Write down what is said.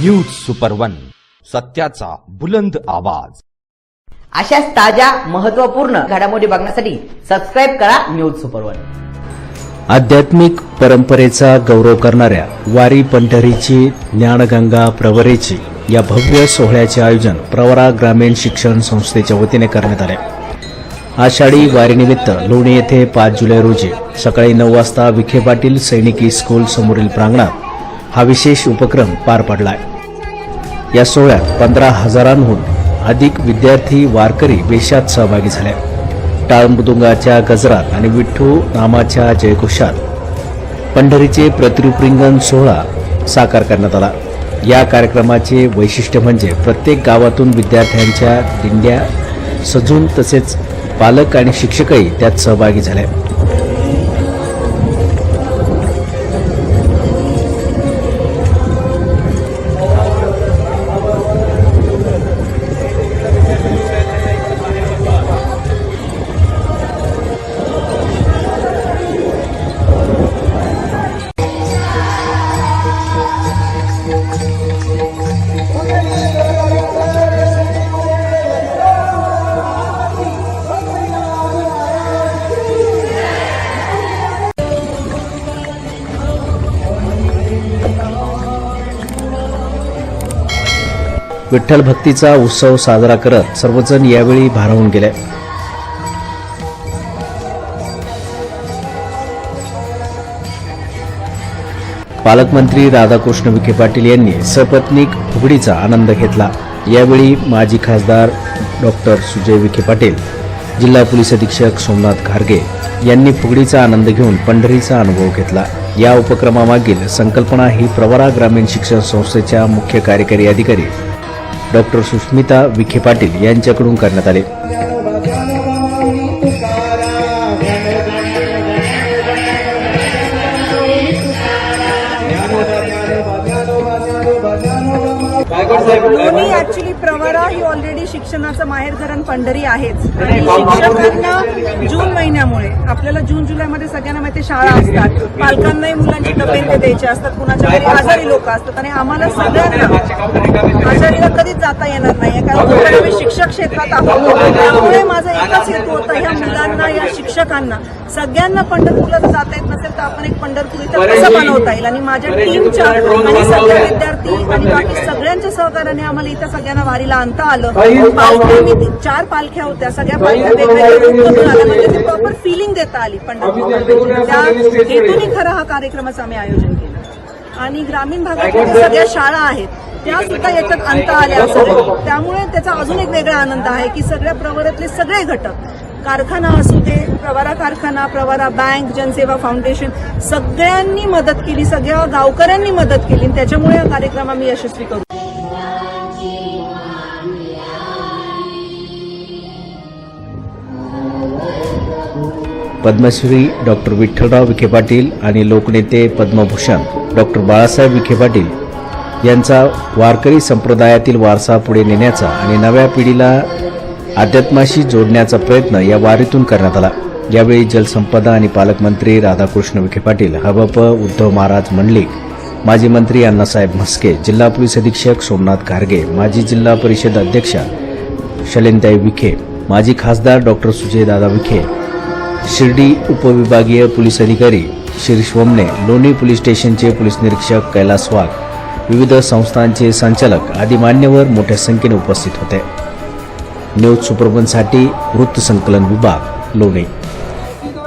News super one सत्याचा बुलंद आवाज. अशाच ताज्या महत्त्वपूर्ण घडामोडी बघण्यासाठी सबस्क्राईब करा न्यूज सुपर वन आध्यात्मिक परंपरेचा गौरव करणाऱ्या वारी पंढरीची ज्ञानगंगा प्रवरेची या भव्य सोहळ्याचे आयोजन प्रवरा ग्रामीण शिक्षण संस्थेच्या वतीने करण्यात आले. आषाढी वारीनिमित्त लोणी येथे पाच जुलै रोजी सकाळी नऊ वाजता विखे पाटील सैनिकी स्कूल समोरील प्रांगणात हा विशेष उपक्रम पार पडलाय. या सोहळ्यात पंधरा हजारांहून अधिक विद्यार्थी वारकरी वेशात सहभागी झाले. टाळ मृदुंगाच्या गजरात आणि विठ्ठू नामाच्या जयघोषात पंढरीचे प्रतिरूपरिंगण सोहळा साकार करण्यात आला. या कार्यक्रमाचे वैशिष्ट्य म्हणजे प्रत्येक गावातून विद्यार्थ्यांच्या दिंड्या सजून तसेच पालक आणि शिक्षकही त्यात सहभागी झाले. विठ्ठल भक्तीचा उत्सव साजरा करत सर्वजण यावेळी भारावून गेले. पालकमंत्री राधाकृष्ण विखे पाटील यांनी सपत्नीक फुगडीचा आनंद घेतला. यावेळी माजी खासदार डॉक्टर सुजय विखे पाटील जिल्हा पोलीस अधीक्षक सोमनाथ घारगे यांनी फुगडीचा आनंद घेऊन पंढरीचा अनुभव घेतला. या उपक्रमामागील संकल्पना ही प्रवरा ग्रामीण शिक्षण संस्थेच्या मुख्य कार्यकारी अधिकारी डॉक्टर सुष्मिता विखे पाटील यांच्याकडून करण्यात आले. दोन्ही ऍक्च्युली प्रवरा ही ऑलरेडी शिक्षणाचं माहेरधरण पंढरी आहेच आणि शिक्षकांना जून महिन्यामुळे आपल्याला जून जुलैमध्ये सगळ्यांना माहिती शाळा असतात. पालकांनाही मुलांची डबे ते द्यायचे असतात कुणाच्या घरी आजारी लोक असतात. आणि आम्हाला सगळ्यांना आजारीला कधीच जाता येणार नाही कारण आम्ही शिक्षक क्षेत्रात आहोत. त्यामुळे माझा एकच हेतू होता ह्या मुलांना या शिक्षकांना सगळ्यांना पंढरपूरला जर जाता येत नसेल तर आपण एक पंढरपूर इथं कसं बनवता येईल? आणि माझ्या टीमच्या आणि सगळे विद्यार्थी आणि बाकी सगळ्यांच्या सहकार्याने आम्हाला इथं सगळ्यांना वारीला आणता आलं. पालख्या मी चार पालख्या होत्या. सगळ्या पालख्या वेगवेगळ्या आल्या म्हणजे ती प्रॉपर फिलिंग देता आली. पंढरपूर त्या हेतूने खरं हा कार्यक्रमाचं आम्ही आयोजन केलं. आणि ग्रामीण भागातल्या ज्या सगळ्या शाळा आहेत त्या सुद्धा याच्यात आणता आल्या सगळ्या त्यामुळे त्याचा अजून एक वेगळा आनंद आहे की सगळ्या प्रवरातले सगळे घटक कारखाना असू दे प्रवारा कारखाना प्रवारा बँक जनसेवा फाउंडेशन सगळ्यांनी मदत केली सगळ्या गावकऱ्यांनी मदत केली. आणि त्याच्यामुळे हा कार्यक्रम आम्ही यशस्वी करू. पद्मश्री डॉक्टर विठ्ठलराव विखे पाटील आणि लोकनेते पद्मभूषण डॉक्टर बाळासाहेब विखे पाटील यांचा वारकरी संप्रदायातील वारसा पुढे नेण्याचा आणि नव्या पिढीला अध्यात्माशी जोडण्याचा प्रयत्न या वारीतून करण्यात आला. यावेळी जलसंपदा आणि पालकमंत्री राधाकृष्ण विखे पाटील हबप उद्धव महाराज मंडलिक माजी मंत्री अण्णासाहेब म्हस्के जिल्हा पोलीस अधीक्षक सोमनाथ घारगे माजी जिल्हा परिषद अध्यक्षा शलेनताई विखे माजी खासदार डॉक्टर सुजयदादा विखे शिर्डी उपविभागीय पोलीस अधिकारी शिरीष वमने लोणी पोलीस स्टेशनचे पोलीस निरीक्षक कैलास वाघ विविध संस्थांचे संचालक आदी मान्यवर मोठ्या संख्येने उपस्थित होते. न्यूज सुपरबनसाठी वृत्तसंकलन विभाग लोणी.